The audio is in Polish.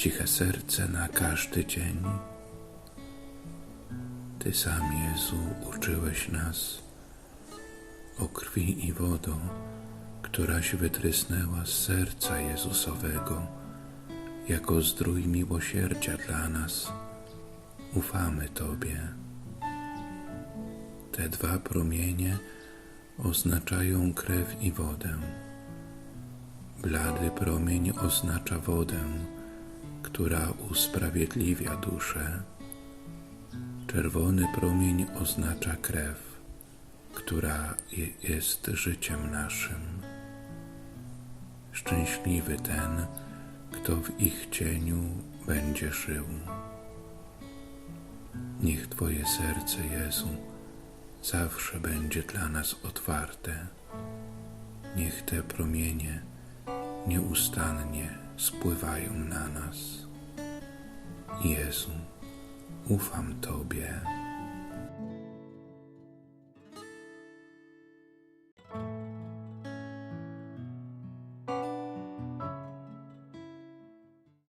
ciche serce na każdy dzień. Ty sam, Jezu, uczyłeś nas o krwi i wodą, któraś wytrysnęła z serca Jezusowego, jako zdrój miłosierdzia dla nas. Ufamy Tobie. Te dwa promienie oznaczają krew i wodę. Blady promień oznacza wodę, która usprawiedliwia duszę. Czerwony promień oznacza krew, która je- jest życiem naszym. Szczęśliwy ten, kto w ich cieniu będzie żył. Niech Twoje serce, Jezu, zawsze będzie dla nas otwarte. Niech te promienie nieustannie spływają na nas. Jezu, ufam Tobie.